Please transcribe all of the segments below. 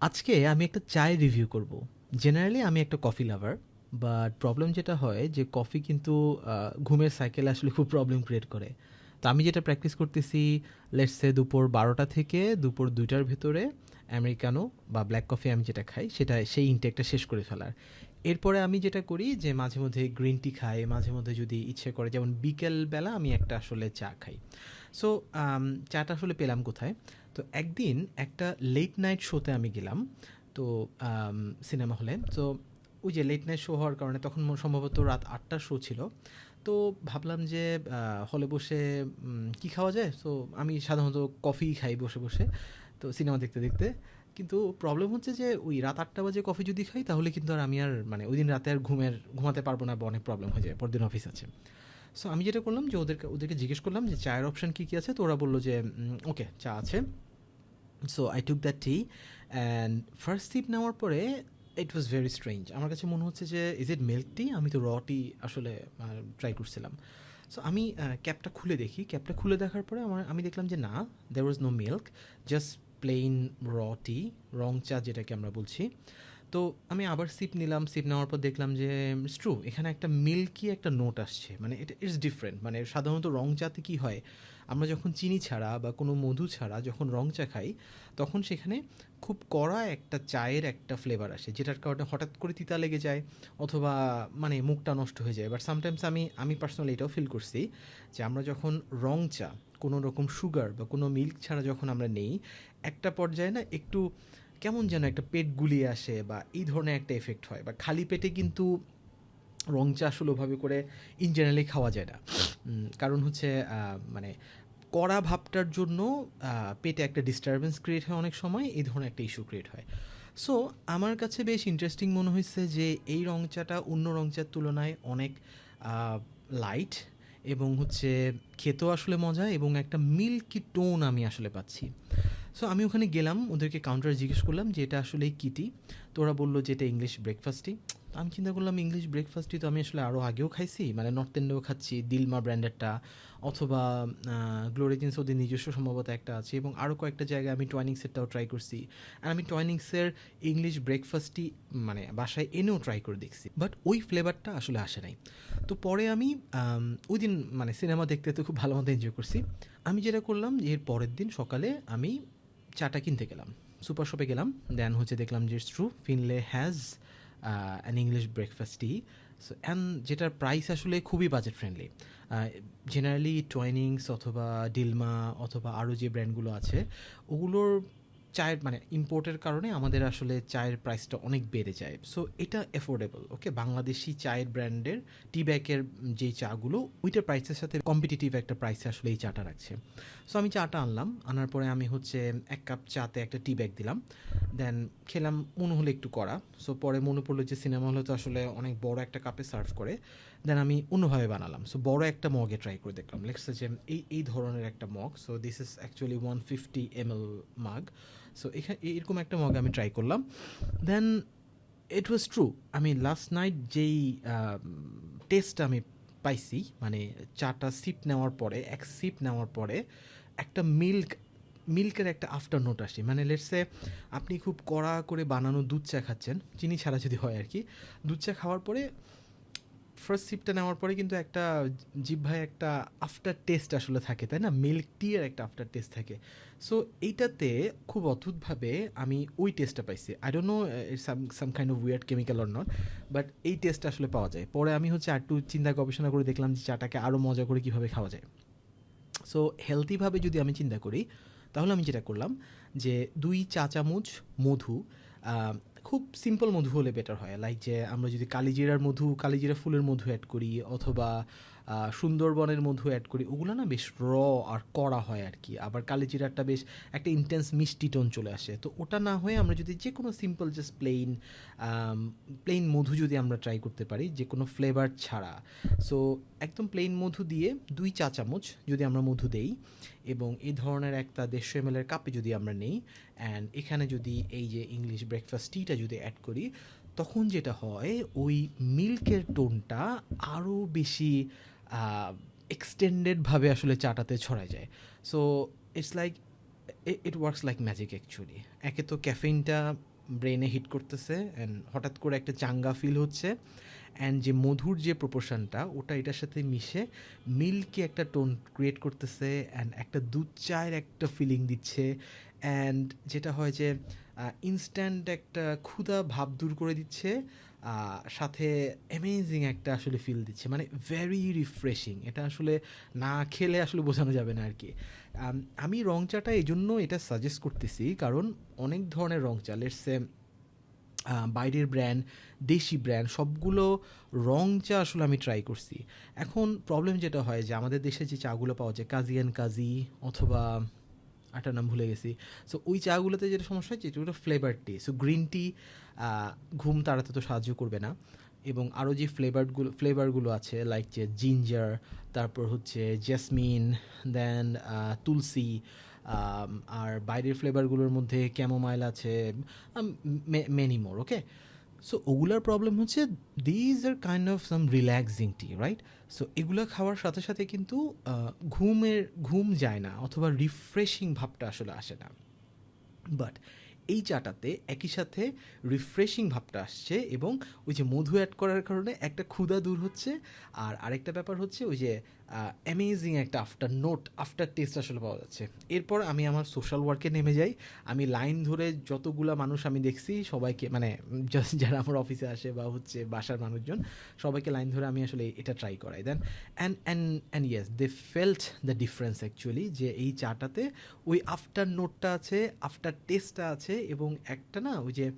আজকে আমি একটা চায়ের রিভিউ করব। জেনারেলি আমি একটা কফি লাভার বাট প্রবলেম যেটা হয় যে কফি কিন্তু ঘুমের সাইকেল আসলে খুব প্রবলেম ক্রিয়েট করে। তো আমি যেটা প্র্যাকটিস করতেছি লেটসে দুপুর বারোটা থেকে দুপুর দুইটার ভেতরে আমেরিকানো বা ব্ল্যাক কফি আমি যেটা খাই, সেটা সেই ইনটেকটা শেষ করে ফেলার। এরপরে আমি যেটা করি যে মাঝে মধ্যে গ্রিন টি খাই, মাঝে মধ্যে যদি ইচ্ছে করে, যেমন বিকেলবেলা আমি একটা আসলে চা খাই। সো চাটা আসলে পেলাম কোথায়? তো একদিন একটা লেট নাইট শোতে আমি গেলাম, তো সিনেমা হলে তো ওই যে লেট নাইট শো হওয়ার কারণে তখন সম্ভবত রাত আটটার শো ছিল। তো ভাবলাম যে হলে বসে কি খাওয়া যায়? তো আমি সাধারণত কফি খাই বসে বসে, তো সিনেমা দেখতে দেখতে। কিন্তু প্রবলেম হচ্ছে যে, ওই রাত আটটা বাজে কফি যদি খাই, তাহলে কিন্তু আর আমি আর মানে ওই দিন রাতে আর ঘুমের, ঘুমাতে পারব না বা অনেক প্রবলেম হয়ে যায়, পরদিন অফিস আছে। সো আমি যেটা করলাম যে, ওদেরকে ওদেরকে জিজ্ঞেস করলাম যে, চায়ের অপশান কী কী আছে? তো ওরা বলল যে ওকে চা আছে। So I took that tea and first sip নেওয়ার পরে ইট ওয়াজ ভেরি স্ট্রেঞ্জ আমার কাছে মনে হচ্ছে যে ইজ ইট মিল্ক টি আমি তো র টি আসলে ট্রাই করছিলাম। সো আমি ক্যাপটা খুলে দেখি। ক্যাপটা খুলে দেখার পরে আমার, আমি দেখলাম যে না there was no milk just plain raw tea রং চা যেটাকে আমরা বলছি। তো আমি আবার সিপ নিলাম সিপ নেওয়ার পর দেখলাম যে ট্রু এখানে একটা মিল্কি একটা নোট আসছে। মানে এটা ইটস ডিফারেন্ট মানে সাধারণত রং চাতে কী হয়? আমরা যখন চিনি ছাড়া বা কোনো মধু ছাড়া যখন রং চা খাই, তখন সেখানে খুব কড়া একটা চায়ের একটা ফ্লেভার আসে, যেটার কারণে হঠাৎ করে তিতা লেগে যায় অথবা মানে মুখটা নষ্ট হয়ে যায়। বাট সামটাইমস আমি আমি পার্সোনালি এটাও ফিল করছি যে আমরা যখন রং চা, কোনো রকম সুগার বা কোনো মিল্ক ছাড়া যখন আমরা নেই, একটা পর্যায়ে না একটু কেমন যেন একটা পেট গুলিয়ে আসে বা এই ধরনের একটা এফেক্ট হয়। বা খালি পেটে কিন্তু রং চা আসলে করে ইন জেনারেলি খাওয়া যায় না। কারণ হচ্ছে মানে কড়া ভাবটার জন্য পেটে একটা ডিস্টারবেন্স ক্রিয়েট হয় অনেক সময়, এই ধরনের একটা ইস্যু ক্রিয়েট হয়। সো আমার কাছে বেশ ইন্টারেস্টিং মনে হয়েছে যে, এই রং চাটা অন্য রং চার তুলনায় অনেক লাইট এবং হচ্ছে খেতেও আসলে মজা এবং একটা মিল্কি টোন আমি আসলে পাচ্ছি। সো আমি ওখানে গেলাম, ওদেরকে কাউন্টারে জিজ্ঞেস করলাম যে, এটা আসলে কিটি তো ওরা বলল যে, এটা ইংলিশ ব্রেকফাস্টই আমি চিন্তা করলাম ইংলিশ ব্রেকফাস্টই তো আমি আসলে আরও আগেও খাইছি মানে নর্থ ইন্ডিয়াও খাচ্ছি দিলমা ব্র্যান্ডেরটা অথবা গ্লোরিজিন্স ওদের নিজস্ব সম্ভবত একটা আছে, এবং আরও কয়েকটা জায়গায় আমি টয়নিংসেরটাও ট্রাই করছি। আর আমি টয়নিংসের ইংলিশ ব্রেকফাস্টই মানে বাসায় এনেও ট্রাই করে দেখছি বাট ওই ফ্লেভারটা আসলে আসে নাই। তো পরে আমি ওই দিন মানে সিনেমা দেখতে তো খুব ভালো মতো এনজয় করছি। আমি যেটা করলাম এর পরের দিন সকালে আমি চাটা কিনতে গেলাম সুপার শপে গেলাম দেন হচ্ছে দেখলাম যে true Finlay has an English breakfast tea so and যেটার প্রাইস আসলে খুবই বাজেট ফ্রেন্ডলি জেনারেলি টয়েনিংস অথবা ডিলমা অথবা আরও যে ব্র্যান্ডগুলো আছে, ওগুলোর চায়ের মানে ইম্পোর্টের কারণে আমাদের আসলে চায়ের প্রাইসটা অনেক বেড়ে যায়। সো এটা অ্যাফোর্ডেবল ওকে বাংলাদেশি চায়ের ব্র্যান্ডের টি ব্যাগের যে চাগুলো, ওইটার প্রাইসের সাথে কম্পিটিটিভ একটা প্রাইসে আসলে এই চাটা রাখছে। সো আমি চাটা আনলাম, আনার পরে আমি হচ্ছে এক কাপ চাতে একটা টি ব্যাগ দিলাম। দেন খেলাম, মনে হলো একটু করা সো পরে মনে পড়ল যে সিনেমা হলে তো আসলে অনেক বড় একটা কাপে সার্ভ করে। দেন আমি অন্যভাবে বানালাম। সো বড় একটা মগে ট্রাই করে দেখলাম। লেটস যে এই এই ধরনের একটা mug so this is actually one fifty M L mug so এখানে এরকম একটা মগ আমি ট্রাই করলাম। দেন ইট ওয়াজ ট্রু আমি লাস্ট নাইট যেই টেস্ট আমি পাইছি মানে চাটা সিপ নেওয়ার পরে, এক সিপ নেওয়ার পরে একটা মিল্ক মিল্কের একটা আফটার নোট আসে। মানে লেটসে আপনি খুব কড়া করে বানানো দুধ চা খাচ্ছেন, চিনি ছাড়া যদি হয় আর কি, দুধ চা খাওয়ার পরে ফার্স্ট সিপটা নেওয়ার পরে কিন্তু একটা জিভায় একটা আফটার টেস্ট আসলে থাকে, তাই না? মিল্ক এর একটা আফটার টেস্ট থাকে। সো এইটাতে খুব অদ্ভুতভাবে আমি ওই টেস্টটা পাইছি। I don't know some some kind of weird chemical or not but এই টেস্টটা আসলে পাওয়া যায়। পরে আমি হচ্ছে আর একটু চিন্তা গবেষণা করে দেখলাম যে চাটাকে আরও মজা করে কীভাবে খাওয়া যায়। সো হেলদিভাবে যদি আমি চিন্তা করি, তাহলে আমি যেটা করলাম যে দুই চা চামচ মধু খুব সিম্পল মধু হলে বেটার হয়। লাইক যে আমরা যদি কালিজিরার মধু, কালিজিরা ফুলের মধু অ্যাড করি অথবা সুন্দরবনের মধু অ্যাড করি। ওগুলো না বেশ র আর কড়া হয় আর কি আবার কালিজিরাটা বেশ একটা ইন্টেন্স মিষ্টি টোন চলে আসে। তো ওটা না হয়ে আমরা যদি যে কোনো সিম্পল জাস্ট প্লেন প্লেন মধু যদি আমরা ট্রাই করতে পারি যে কোনো ফ্লেভার ছাড়া। সো একদম প্লেন মধু দিয়ে দুই চা চামচ যদি আমরা মধু দেই এবং এই ধরনের একটা দেড়শো এম এর কাপে যদি আমরা নেই অ্যান্ড এখানে যদি এই যে ইংলিশ ব্রেকফাস্ট টিটা যদি অ্যাড করি, তখন যেটা হয় ওই মিল্কের টোনটা আরও বেশি এক্সটেন্ডেডভাবে আসলে চাটাতে ছড়ায় যায়। So it's like it works like magic actually একে তো ক্যাফেইনটা ব্রেনে হিট করতেছে অ্যান্ড হঠাৎ করে একটা চাঙ্গা ফিল হচ্ছে অ্যান্ড যে মধুর যে প্রপোর্শনটা ওটা এটার সাথে মিশে মিল্কি একটা টোন ক্রিয়েট করতেছে অ্যান্ড একটা দুধ চায়ের একটা ফিলিং দিচ্ছে অ্যান্ড যেটা হয় যে ইনস্ট্যান্ট একটা ক্ষুধা ভাব দূর করে দিচ্ছে সাথে অ্যামেজিং একটা আসলে ফিল দিচ্ছে। মানে ভেরি রিফ্রেশিং এটা আসলে না খেলে আসলে বোঝানো যাবে না আর কি আমি রং চাটা এই জন্য এটা সাজেস্ট করতেছি, কারণ অনেক ধরনের রং চা লেটসে বাইরের ব্র্যান্ড দেশি ব্র্যান্ড সবগুলো রং চা আসলে আমি ট্রাই করছি। এখন প্রবলেম যেটা হয় যে আমাদের দেশে যে চাগুলো পাওয়া যায়, কাজি অ্যান্ড কাজি অথবা আটার নাম ভুলে গেছি। সো ওই চাগুলোতে যেটা সমস্যা হচ্ছে যেটা flavour tea so green tea ঘুম তাড়াতে তো সাহায্য করবে না। এবং আরও যে ফ্লেভারগুলো ফ্লেভারগুলো আছে লাইক যে জিঞ্জার তারপর হচ্ছে জেসমিন দেন তুলসী আর বাইরের ফ্লেভারগুলোর মধ্যে ক্যামোমাইল আছে মেনি মোর ওকে সো ওগুলার প্রবলেম হচ্ছে these are kind of some relaxing tea right so এগুলো খাওয়ার সাথে সাথে কিন্তু ঘুমের, ঘুম যায় না অথবা রিফ্রেশিং ভাবটা আসলে আসে না। বাট এই চাটাতে একই সাথে রিফ্রেশিং ভাবটা আসছে এবং ওই যে মধু অ্যাড করার কারণে একটা ক্ষুধা দূর হচ্ছে। আর আরেকটা ব্যাপার হচ্ছে ওই যে অ্যামেজিং একটা আফটার নোট আফটার টেস্ট আসলে পাওয়া যাচ্ছে। এরপর আমি আমার সোশ্যাল ওয়ার্কে নেমে যাই। আমি লাইন ধরে যতগুলা মানুষ আমি দেখছি, সবাইকে মানে just যারা আমার অফিসে আসে বা হচ্ছে বাসার মানুষজন, সবাইকে লাইন ধরে আমি আসলে এটা ট্রাই করাই। Then and and and yes they felt the difference actually যে এই চাটাতে ওই আফটার নোটটা আছে আফটার টেস্টটা আছে এবং একটা না ওই যে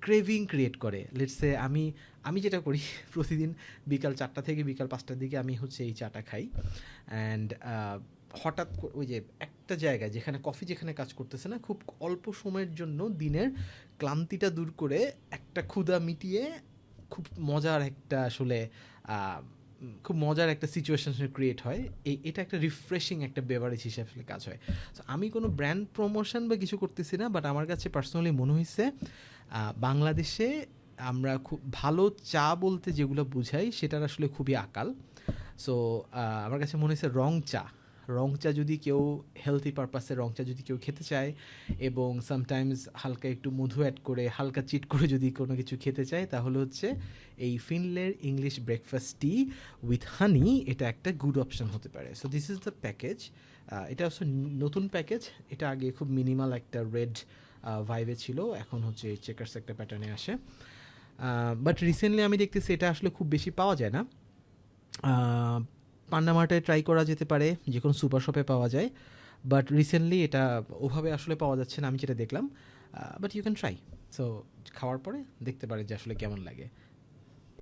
ক্রেভিং ক্রিয়েট করে। লেটসে আমি আমি যেটা করি প্রতিদিন বিকাল চারটা থেকে বিকাল পাঁচটার দিকে আমি হচ্ছে এই চাটা খাই। অ্যান্ড হঠাৎ ওই যে একটা জায়গায় যেখানে কফি যেখানে কাজ করতেছে না, খুব অল্প সময়ের জন্য দিনের ক্লান্তিটা দূর করে একটা ক্ষুধা মিটিয়ে খুব মজার একটা আসলে খুব মজার একটা সিচুয়েশন ক্রিয়েট হয়। এই এটা একটা রিফ্রেশিং একটা বেভারেজ হিসেবে কাজ হয়। তো আমি কোনো ব্র্যান্ড প্রমোশন বা কিছু করতেছি না বাট আমার কাছে পার্সোনালি মনে হয়েছে বাংলাদেশে আমরা খুব ভালো চা বলতে যেগুলো বুঝাই, সেটার আসলে খুবই আকাল। সো আমার কাছে মনে হয়েছে রং চা। রং চা যদি কেউ হেলথি পারপাসে রং চা যদি কেউ খেতে চায় এবং সামটাইমস হালকা একটু মধু অ্যাড করে, হালকা চিট করে যদি কোনো কিছু খেতে চায়, তাহলে হচ্ছে এই ফিনলের English breakfast tea with honey এটা একটা গুড অপশন হতে পারে। So this is the package এটা হচ্ছে নতুন প্যাকেজ এটা আগে খুব মিনিমাল একটা রেড ভাইবে ছিল। এখন হচ্ছে চেকার্স একটা প্যাটার্নে আসে। বাট রিসেন্টলি আমি দেখতেছি এটা আসলে খুব বেশি পাওয়া যায় না। পান্নামার্টে ট্রাই করা যেতে পারে, যে কোনো সুপার শপে পাওয়া যায়। বাট রিসেন্টলি এটা ওভাবে আসলে পাওয়া যাচ্ছে না, আমি যেটা দেখলাম। But you can try so খাওয়ার পরে দেখতে পারে যে আসলে কেমন লাগে।